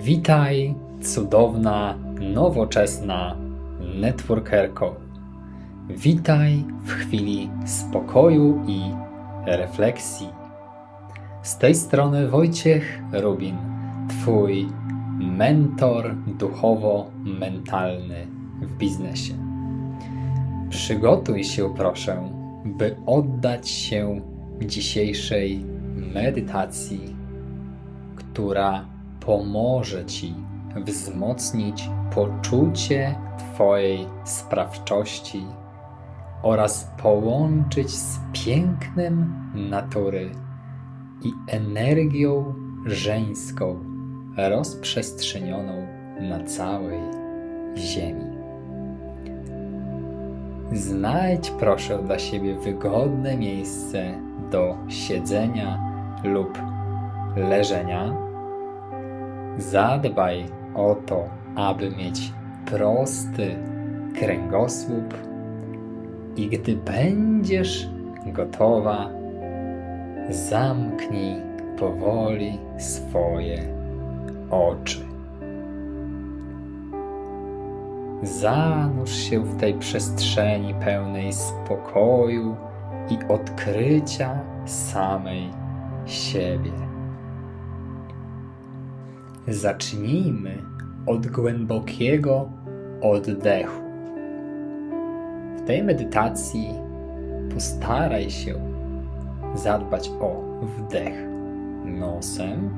Witaj, cudowna, nowoczesna networkerko. Witaj w chwili spokoju i refleksji. Z tej strony Wojciech Rubin, Twój mentor duchowo-mentalny w biznesie. Przygotuj się, proszę, by oddać się dzisiejszej medytacji, która pomoże Ci wzmocnić poczucie Twojej sprawczości oraz połączyć z pięknem natury i energią żeńską rozprzestrzenioną na całej Ziemi. Znajdź proszę dla siebie wygodne miejsce do siedzenia lub leżenia. Zadbaj o to, aby mieć prosty kręgosłup i gdy będziesz gotowa, zamknij powoli swoje oczy. Zanurz się w tej przestrzeni pełnej spokoju i odkrycia samej siebie. Zacznijmy od głębokiego oddechu. W tej medytacji postaraj się zadbać o wdech nosem.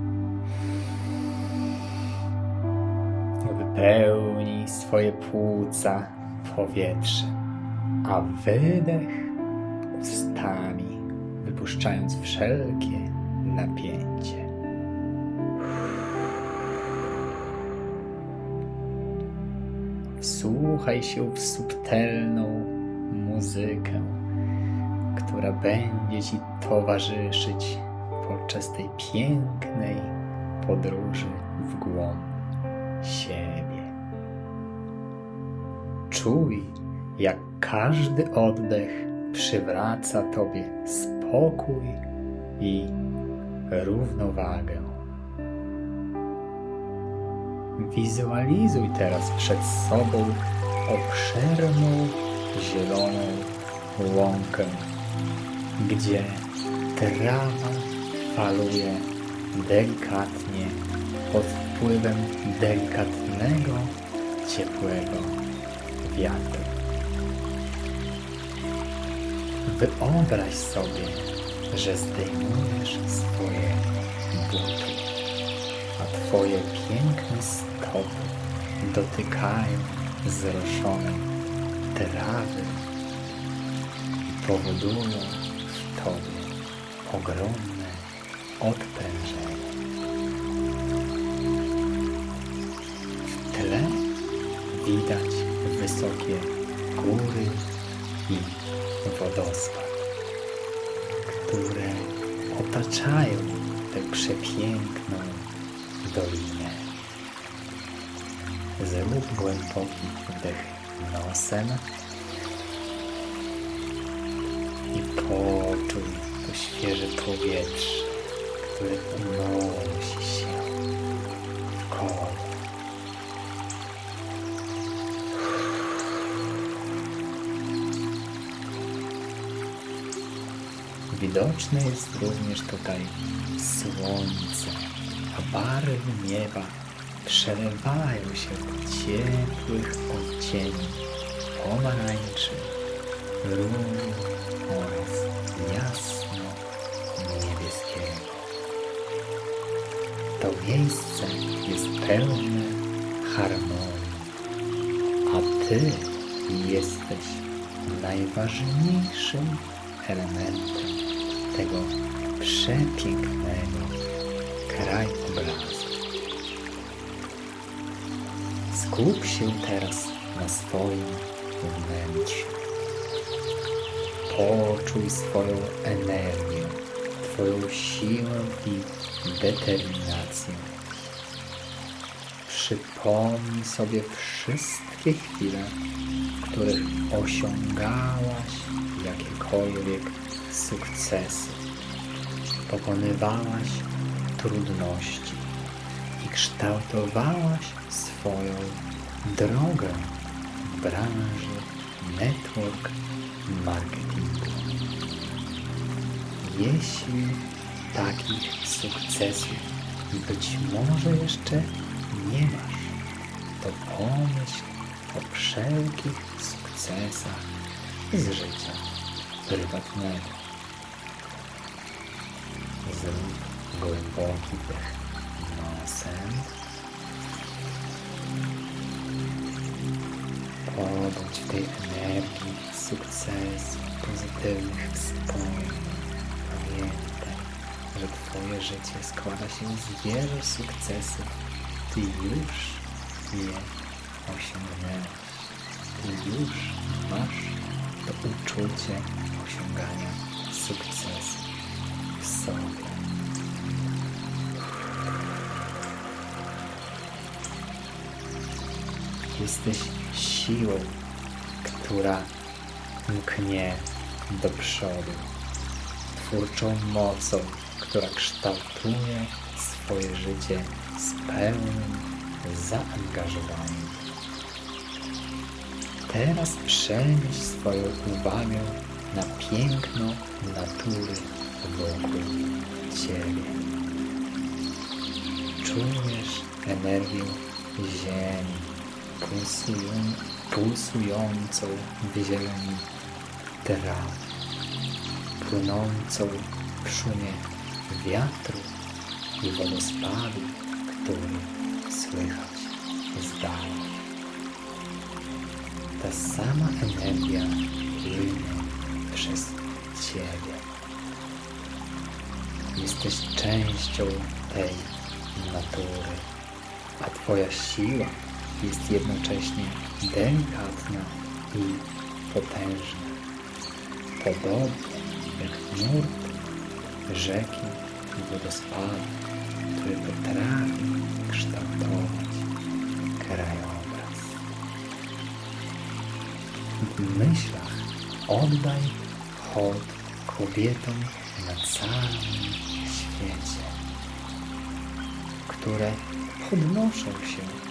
Wypełnij swoje płuca powietrzem, a wydech ustami, wypuszczając wszelkie napięcie. Wsłuchaj się w subtelną muzykę, która będzie Ci towarzyszyć podczas tej pięknej podróży w głąb siebie. Czuj, jak każdy oddech przywraca Tobie spokój i równowagę. Wizualizuj teraz przed sobą obszerną, zieloną łąkę, gdzie trawa faluje delikatnie pod wpływem delikatnego, ciepłego wiatru. Wyobraź sobie, że zdejmujesz swoje buty Twoje piękne stopy dotykają zroszonej trawy i powodują w Tobie ogromne odprężenie. W tle widać wysokie góry i wodospad, które otaczają tę przepiękną dolinę. Zrób głęboki wdech nosem i poczuj to świeże powietrze, które unosi się w koło. Widoczne jest również tutaj słońce, a barwy nieba przelewają się w ciepłych odcieni pomarańczy, różu oraz jasno niebieskiego. To miejsce jest pełne harmonii, a Ty jesteś najważniejszym elementem tego przepięknego krajobrazu. Skup się teraz na swoim wnętrzu. Poczuj swoją energię, Twoją siłę i determinację. Przypomnij sobie wszystkie chwile, w których osiągałaś jakiekolwiek sukcesy, pokonywałaś trudności i kształtowałaś swoją drogę w branży network marketingu. Jeśli takich sukcesów być może jeszcze nie masz, to pomyśl o wszelkich sukcesach z życia prywatnego. Głęboki wdech nosem. Pobądź w tej energii sukcesu, pozytywnych wspomnień. Pamiętaj, że Twoje życie składa się z wielu sukcesów. Ty już je osiągnęłaś. Ty już masz to uczucie osiągania sukcesu w sobie. Jesteś siłą, która mknie do przodu, twórczą mocą, która kształtuje swoje życie z pełnym zaangażowaniem. Teraz przenieś swoją uwagę na piękno natury wokół Ciebie. Czujesz energię ziemi, pulsują, pulsującą w zieleni traw, płynącą w szumie wiatru i wodospadu, który słychać z dala. Ta sama energia płynie przez Ciebie. Jesteś częścią tej natury, a Twoja siła jest jednocześnie delikatna i potężna. Podobnie jak nurt rzeki i wodospadu, który potrafi kształtować krajobraz. W myślach oddaj hołd kobietom na całym świecie, które podnoszą się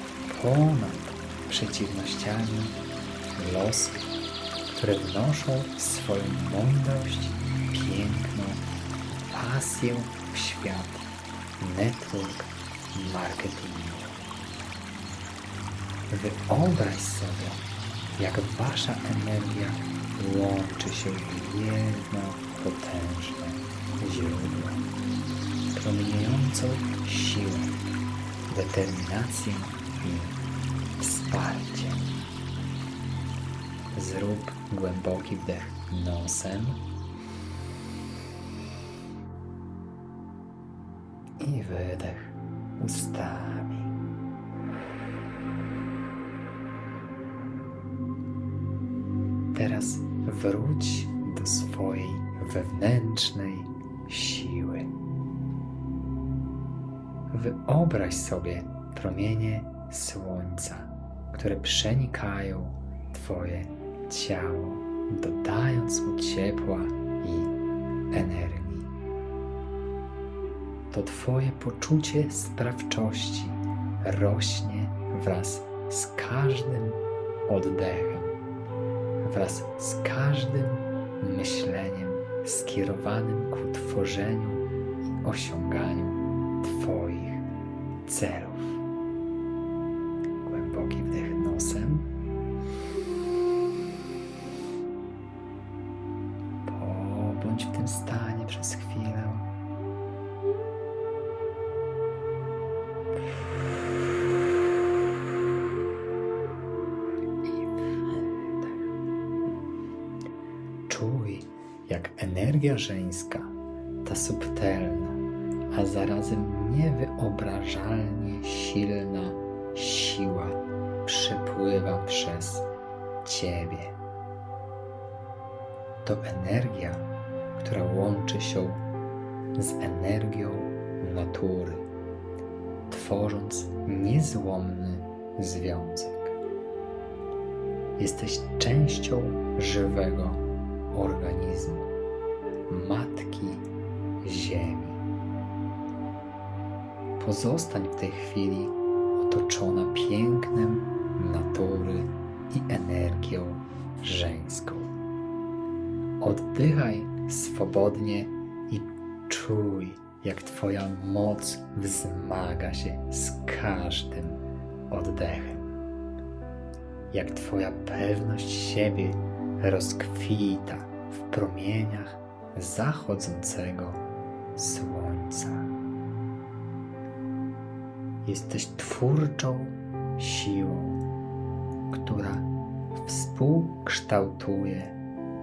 ponad przeciwnościami losu, które wnoszą swoją mądrość, piękno, pasję w świat network marketingu. Wyobraź sobie, jak wasza energia łączy się w jedno potężne źródło, promieniejącą siłę, determinację i Zrób głęboki wdech nosem i wydech ustami. Teraz wróć do swojej wewnętrznej siły. Wyobraź sobie promienie słońca, które przenikają Twoje ciało, dodając mu ciepła i energii. To Twoje poczucie sprawczości rośnie wraz z każdym oddechem, wraz z każdym myśleniem skierowanym ku tworzeniu i osiąganiu Twoich celów. Energia żeńska, ta subtelna, a zarazem niewyobrażalnie silna siła przepływa przez Ciebie. To energia, która łączy się z energią natury, tworząc niezłomny związek. Jesteś częścią żywego organizmu, Matki Ziemi. Pozostań w tej chwili otoczona pięknem natury i energią żeńską. Oddychaj swobodnie i czuj, jak Twoja moc wzmaga się z każdym oddechem. Jak Twoja pewność siebie rozkwita w promieniach zachodzącego słońca. Jesteś twórczą siłą, która współkształtuje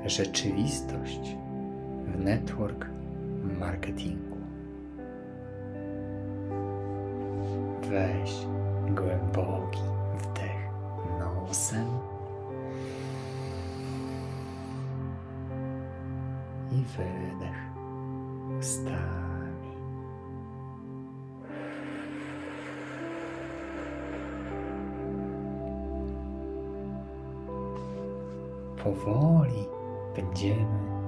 rzeczywistość w network marketingu. Weź głęboki wdech nosem i. Powoli będziemy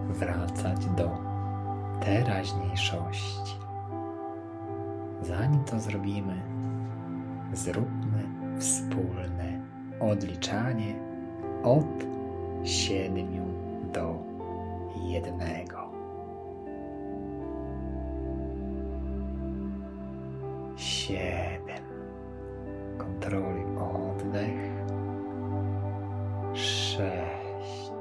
wracać do teraźniejszości. Zanim to zrobimy, zróbmy wspólne odliczanie od siedmiu jednego. Siedem. Kontroluj oddech. Sześć.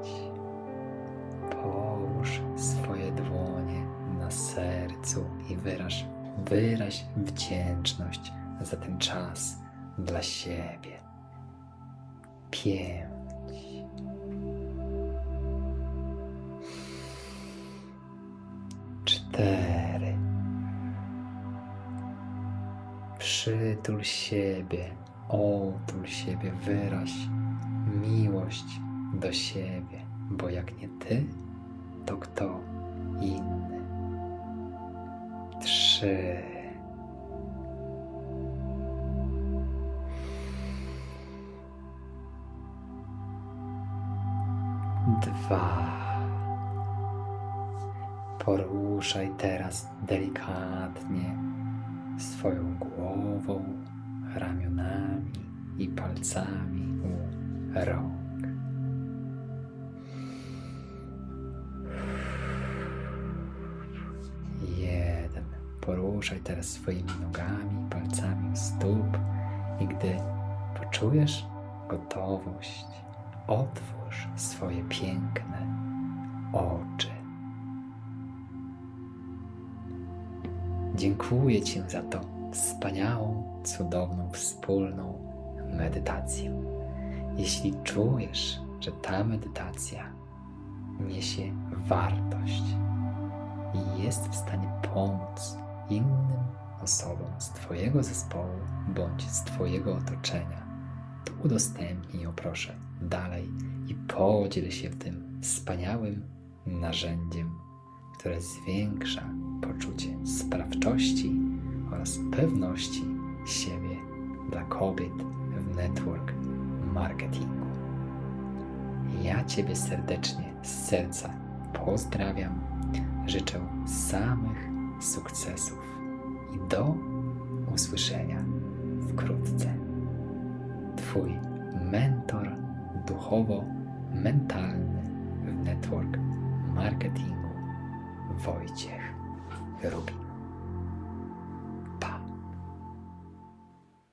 Połóż swoje dłonie na sercu i wyraź, wyraź wdzięczność za ten czas dla siebie. Pięć. Przytul siebie, otul siebie, wyraź miłość do siebie, bo jak nie ty, to kto inny. Trzy. Dwa. Poruszaj teraz delikatnie swoją głową, ramionami i palcami u rąk. Jeden. Poruszaj teraz swoimi nogami, palcami stóp i gdy poczujesz gotowość, otwórz swoje piękne oczy. Dziękuję Ci za tą wspaniałą, cudowną, wspólną medytację. Jeśli czujesz, że ta medytacja niesie wartość i jest w stanie pomóc innym osobom z Twojego zespołu bądź z Twojego otoczenia, to udostępnij ją proszę dalej i podziel się tym wspaniałym narzędziem, które zwiększa poczucie sprawczości oraz pewności siebie dla kobiet w network marketingu. Ja Ciebie serdecznie z serca pozdrawiam. Życzę samych sukcesów i do usłyszenia wkrótce. Twój mentor duchowo-mentalny w network marketingu Wojciech Rubin.